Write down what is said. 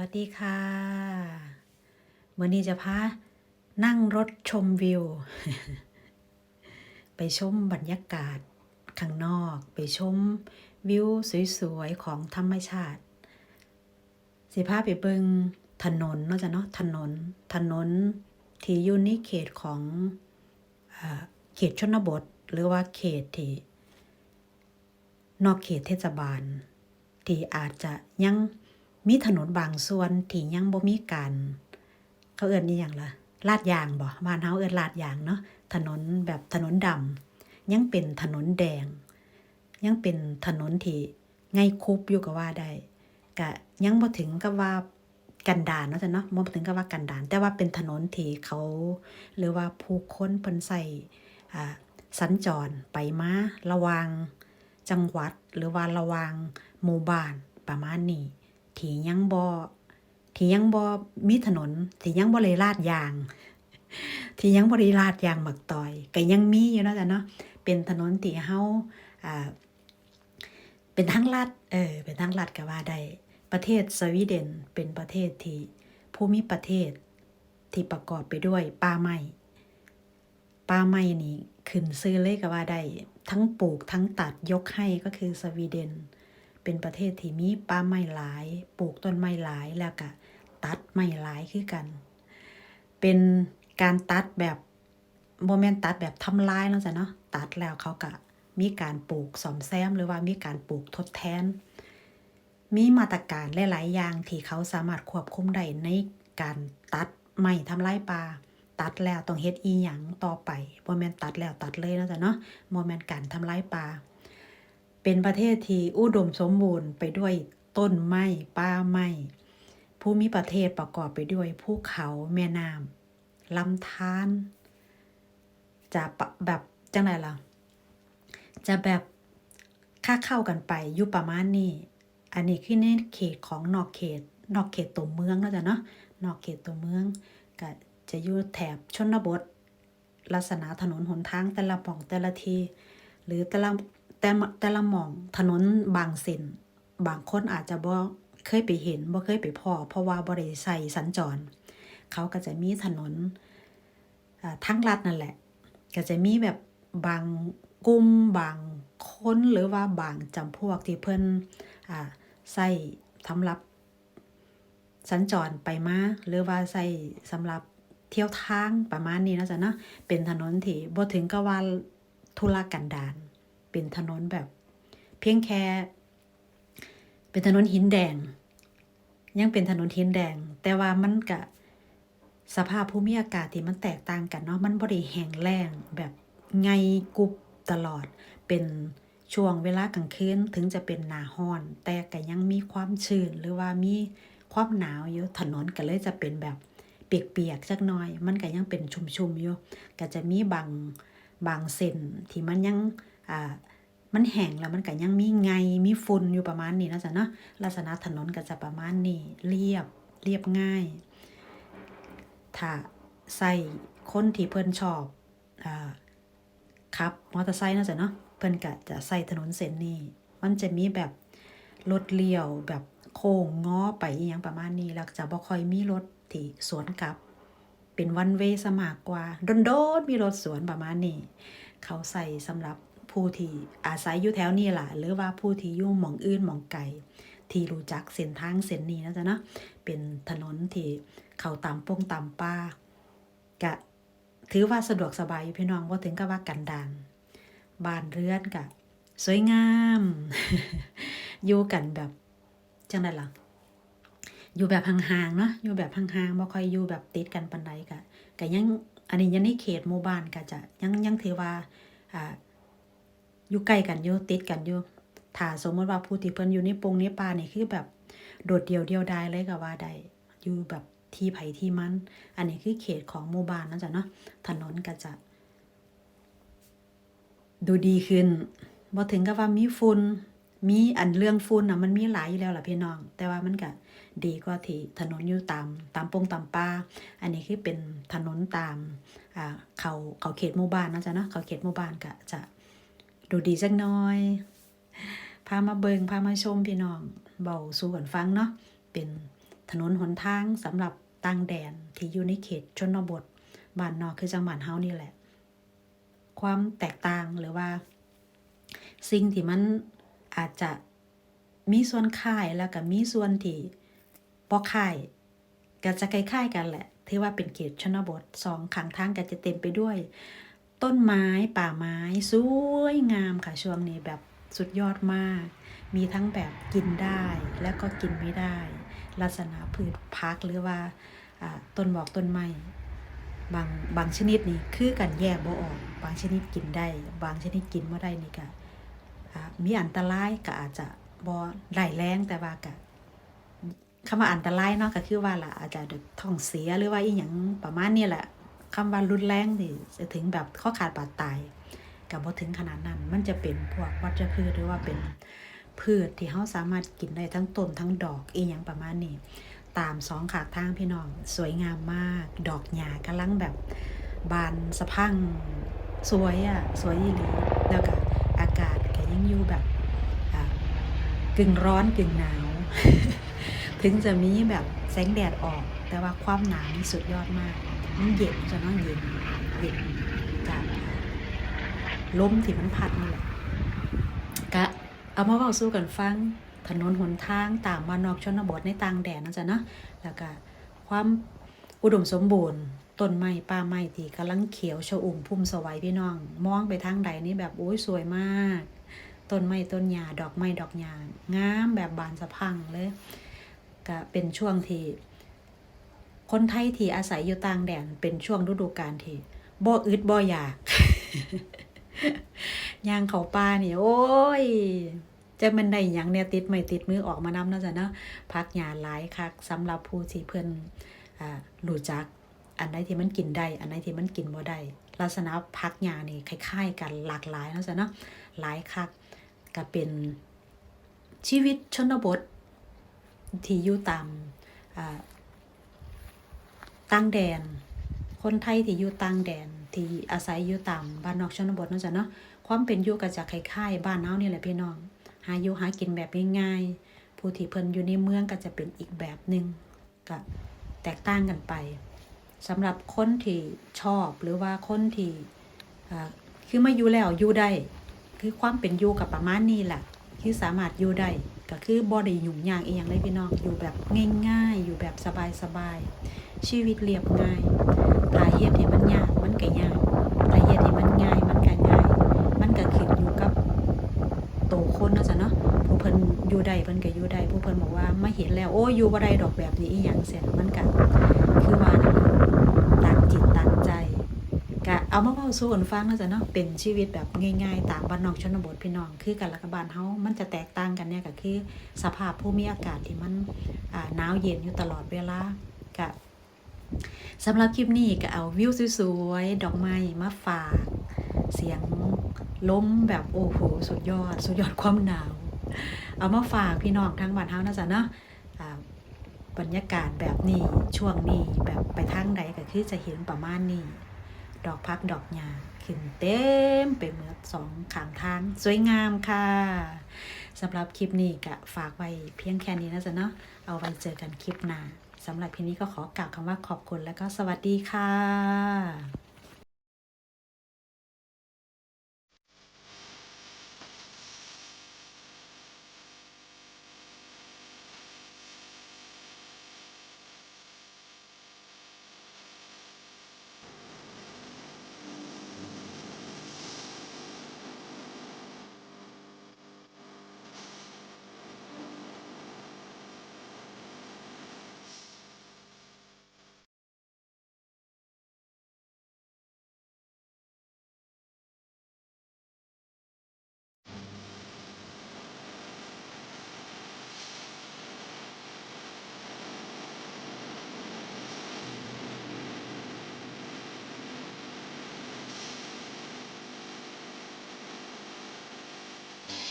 วัสดีค่ะวันนี้จะพานั่งรถชมวิว ไปชมบรรยากาศข้างนอก ไปชมวิวสวยๆ ของธรรมชาติ สิพาไปเบิงถนนนาะจ้ะเนาะถนนถนนที่อยู่ในเขตของอ่าเขตชนบท หรือว่าเขตที่นอกเขตเทศบาล ที่อาจจะยัง มีถนนบางส่วนที่ยังบ่มีการเขาเอิ้นนี่อย่างละลาดยางบ่บ้านเฮาเอิ้นลาดยางเนาะถนนแบบถนนดำยังเป็นถนนแดง ยังเป็นถนนที่ไงคุบอยู่ก็ว่าได้ก็ยังบ่ถึงกับว่ากันดารเนาะจ้ะเนาะบ่ถึงกับว่ากันดารแต่ว่าเป็นถนนที่เขา หรือว่าผู้คนเพิ่นใส่อ่าสัญจรไปมาระว่างจังหวัดหรือว่าระว่างหมู่บ้านประมาณนี้ ที่ยังบ่ที่ยังบ่มีถนน ที่ยังบ่เลยลาดยาง ที่ยังบ่ได้ลาดยางหมักตอยก็ยังมีอยู่เนาะจ้ะเนาะเป็นถนนที่เฮาอ่าเป็นทางลัดเออเป็นทางลัดก็ว่าได้ประเทศสวีเดนเป็นประเทศที่ภูมิประเทศที่ประกอบไปด้วยป่าไม้ป่าไม้นี่ขึ้นซื้อเลยก็ว่าได้ทั้งปลูกทั้งตัดยกให้ก็คือสวีเดน เป็นประเทศที่มีป่าไม้หลาย ปลูกต้นไม้หลายแล้วก็ตัดไม้หลายคือกัน เป็นการตัดแบบโมเมนตัดแบบทำลายเนาะจ้ะเนาะตัดแล้วเขาก็มีการปลูกสอมแซมหรือว่ามีการปลูกทดแทน มีมาตรการหลายๆอย่างที่เขาสามารถควบคุมได้ในการตัดไม้ทำลายป่าตัดแล้วต้องเฮ็ดอีหยังต่อไปบ่แม่นตัดแล้วตัดเลยเนาะจ้ะเนาะบ่แม่นการทำลายป่า เป็นประเทศที่อุดมสมบูรณ์ไปด้วยต้นไม้ป่าไม้ภูมิประเทศประกอบไปด้วยภูเขาแม่น้ำลำธารจะแบบจังไดล่ะ จะแบบค่าเข้ากันไปอยู่ประมาณนี้ อันนี้คือในเขตของนอกเขต นอกเขตตัวเมืองแล้วจ้ะเนาะนอกเขตตัวเมืองก็จะอยู่แถบชนบท ลักษณะถนนหนทางแต่ละป่องแต่ละที หรือแต่ละ แต่แต่ละหม่องถนนบางเส้นบางคนอาจจะบ่เคยไปเห็นบ่เคยไปพอเพราะว่าบ่ได้ใส่สัญจร เขาก็จะมีถนนทั้งลัดนั่นแหละ ก็จะมีแบบบางกลุ่มบางคนหรือว่าบางจำพวกที่เพิ่นอ่าใส่สำหรับ สัญจรไปมาหรือว่าใส่สำหรับเที่ยวทางประมาณนี้นะจ๊ะเนาะเป็นถนนที่บ่ถึงกับว่าธุรกันดาร เป็นถนนแบบ เพียงแค่ เป็นถนนหินแดง ยังเป็นถนนหินแดง แต่ว่ามันก็สภาพภูมิอากาศที่มันแตกต่างกันเนาะมันบริแห้งแล้งแบบไงกุบตลอดเป็นช่วงเวลากลางคืนถึงจะเป็นหนาห้อน แต่ก็ยังมีความชื้นหรือว่ามีความหนาวอยู่ถนนก็เลยจะเป็นแบบเปียกๆจักหน่อย มันก็ยังเป็นชุ่มๆอยู่ก็จะมีบางบางเส้นที่มันยัง อ่ามันแห้งแล้วมันก็ยังมีไงมีฝุ่นอยู่ประมาณนี้นะจ๊ะเนาะลักษณะถนนก็จะประมาณนี้เรียบเรียบง่าย ถ้าใส่คนที่เพิ่นชอบอาขับมอเตอร์ไซค์นาะจ้ะเนาะเพิ่นก็จะใส่ถนนเส้นนี้ มันจะมีแบบรถเลี้ยวแบบโค้งง้อไปอหยังประมาณนี้แล้วจะบ่ค่อยมีรถที่สวนกลับ เป็นวันเวสมากกว่าโดนๆมีรถสวนประมาณนี้ เขาใส่สำหรับ ผู้ที่อาศัยอยู่แถวนี้ล่ะ หรือว่าผู้ที่อยู่หมองอื่นหมองไกลที่รู้จักเส้นทางเส้นนี้นะจ๊ะเนาะเป็นถนนที่เขาตามป้งตามป้ากะถือว่าสะดวกสบายพี่น้องว่าถึงกับว่ากันดานบ้านเรือนกะสวยงามอยู่กันแบบจังไดล่ะอยู่แบบห่างๆเนาะอยู่แบบห่างๆบ่ค่อยอยู่แบบติดกันปานใดกะกะยังอันนี้ยังในเขตหมู่บ้านกะจะยังยังถือว่าอ่า อยู่ใกล้กันอยู่ติดกันอยู่ถ้าสมมติว่าผู้ที่เพิ่นอยู่ในปงในป่านี่คือแบบโดดเดี่ยวเดียวดายเลยก็ว่าได้อยู่แบบที่ไผที่มัน อันนี้คือเขตของหมู่บ้านนะจ๊ะเนาะถนนก็จะ ดูดีขึ้นบ่ถึงกับว่ามีฝุ่นมีอันเรื่องฝุ่นนะมันมีหลายอยู่แล้วล่ะพี่น้อง แต่ว่ามันก็ดีกว่าที่ถนนอยู่ตามตามปงตามป่าอันนี้คือเป็นถนนตามอ่าเขาเขาเขตหมู่บ้านนะจ๊ะเนาะเขาเขตหมู่บ้านก็จะ ดูดีจักหน้อย พามาเบิงพามาชมพี่น้องเบาสู่กันฟังเนาะเป็นถนนหนทางสำหรับต่างแดนที่อยู่ในเขตชนบทบ้านนอกคือจังหวัดเฮานี่แหละ ความแตกต่างหรือว่า สิ่งที่มันอาจจะมีส่วนคล้ายแล้วก็มีส่วนที่บ่คล้ายก็จะคล้ายๆกันแหละที่ว่าเป็นเขตชนบทสองข้างทางก็จะเต็มไปด้วย ต้นไม้ป่าไม้สวยงามค่ะช่วงนี้แบบสุดยอดมาก มีทั้งแบบกินได้และก็กินไม่ได้ ลักษณะพืชพักหรือว่าต้นบอกต้นไม้บางบางชนิดนี่คือกันแยกบ่ออกบางชนิดกินได้ บางชนิดกินบ่ได้นี่ก็มีอันตรายก็อาจจะบ่ได้แรงแต่ว่าก็คำว่าอันตรายเนาะก็คือว่าล่ะอาจจะท้องเสียหรือว่าอีหยังประมาณนี้แหละ คำว่ารุนแรงนี่จะถึงแบบข้อขาดบาดตายกับบ่ถึงขนาดนั้น มันจะเป็นพวกวัชพืชหรือว่าเป็นพืชที่เราสามารถกินได้ทั้งต้นทั้งดอกอีหยังประมาณนี้ ตามสองขางทางพี่น้องสวยงามมาก ดอกหญ้ากำลังแบบบานสะพังสวยอะ่ะสวยอีหลีแล้วก็อากาศก็ยังอยู่แบบกึ่งร้อนกึ่งหนาว ถึงจะมีแบบแสงแดดออกแต่ว่าความหนานี่สุดยอดมากมันเย็นจะน้องเย็นเย็นจากลมที่มันพัดนี่แหละกะเอามาเว้าสู้กันฟัง ถนนหนทางต่ามบ้านนอกชนบทในต่างแดนนะจ๊ะเนาะแล้วก็ความอุดมสมบูรณ์ต้นไม้ป่าไม้ที่กำลังเขียวชอุ่มพุ่มสวัยพี่น้อง มองไปทางใดนี่แบบโอ้ยสวยมากต้นไม้ต้นหญ้าดอกไม้ดอกหญ้างามแบบบานสะพังเลยก็เป็นช่วงที่ คนไทยที่อาศัยอยู่ต่างแดนเป็นช่วงฤดูกาลที่บ่อึดบ่อยากย่างเขาป่านี่โอ้ยจะมันได้ยังเนี่ยติดไม่ติดมือออกมานำเนาะจ้ะเนาะพักหยาหลายคักสำหรับผู้ที่เพิ่นอ่ารู้จัก อันใดที่มันกินได้ อันใดที่มันกินบ่ได้ลักษณะพักหยานี่คล้ายๆกันหลากหลายเนาะจ้ะเนาะหลายคักก็เป็นชีวิตชนบทที่อยู่ตามอ่า ต่างแดน คนไทยที่อยู่ต่างแดนที่อาศัยอยู่ตามบ้านนอกชนบทเนาะจ้ะเนาะความเป็นอยู่ก็จะคล้ายๆบ้านเฮานี่แหละพี่น้อง หาอยู่หากินแบบง่ายๆผู้ที่เพิ่นอยู่ในเมืองก็จะเป็นอีกแบบหนึ่งก็แตกต่างกันไปสำหรับคนที่ชอบหรือว่าคนที่คือมาอยู่แล้วอยู่ได้คือความเป็นอยู่กับประมาณนี้แหละคือสามารถอยู่ได้ก็คือบ่ได้ยุ่งยากอีหยังเลยพี่น้องอยู่แบบง่าย ๆ อยู่แบบสบายๆ ชีวิตเรียบง่ายถ้าเฮ็ดให้มันยากมันก็ยากถ้าเฮ็ดให้มันง่ายมันก็ง่าย มันก็ขึ้นอยู่กับโตคนเนาะจ้ะเนาะผู้เพิ่นอยู่ได้เพิ่นก็อยู่ได้ผู้เพิ่นบอกว่ามาเห็นแล้ว โอ้ยอยู่บ่ได้ดอกแบบนี้อีหยังเสียมันก็คือว่าต่างจิตต่างใจก็เอามาเว้าสู่กันฟังเนาะจ้ะเนาะเป็นชีวิตแบบง่ายๆ ตามบ้านนอกชนบทพี่น้อง คือกันละกบ้านเฮามันจะแตกต่างกันเนี่ยก็คือ สภาพภูมิอากาศที่มันอ่าหนาวเย็นอยู่ตลอดเวลาก็ สำหรับคลิปนี้ก็เอาวิวสวยๆ ดอกไม้มาฝาก เสียงล้มแบบโอ้โห สุดยอด สุดยอดความหนาว เอามาฝากพี่น้องทั้งบ้านเฮานะจ๊ะเนาะบรรยากาศแบบนี้ช่วงนี้แบบไปทางใดก็คือจะเห็นประมาณนี้ ดอกพักดอกหญ้าขึ้นเต็มไปหมดสองขางทาง สวยงามค่ะสำหรับคลิปนี้ก็ฝากไว้เพียงแค่นี้นะจ๊ะเนาะเอาไว้เจอกันคลิปหน้า สำหรับพีนี้ก็ขอกล่าวคำว่าขอบคุณและก็สวัสดีค่ะ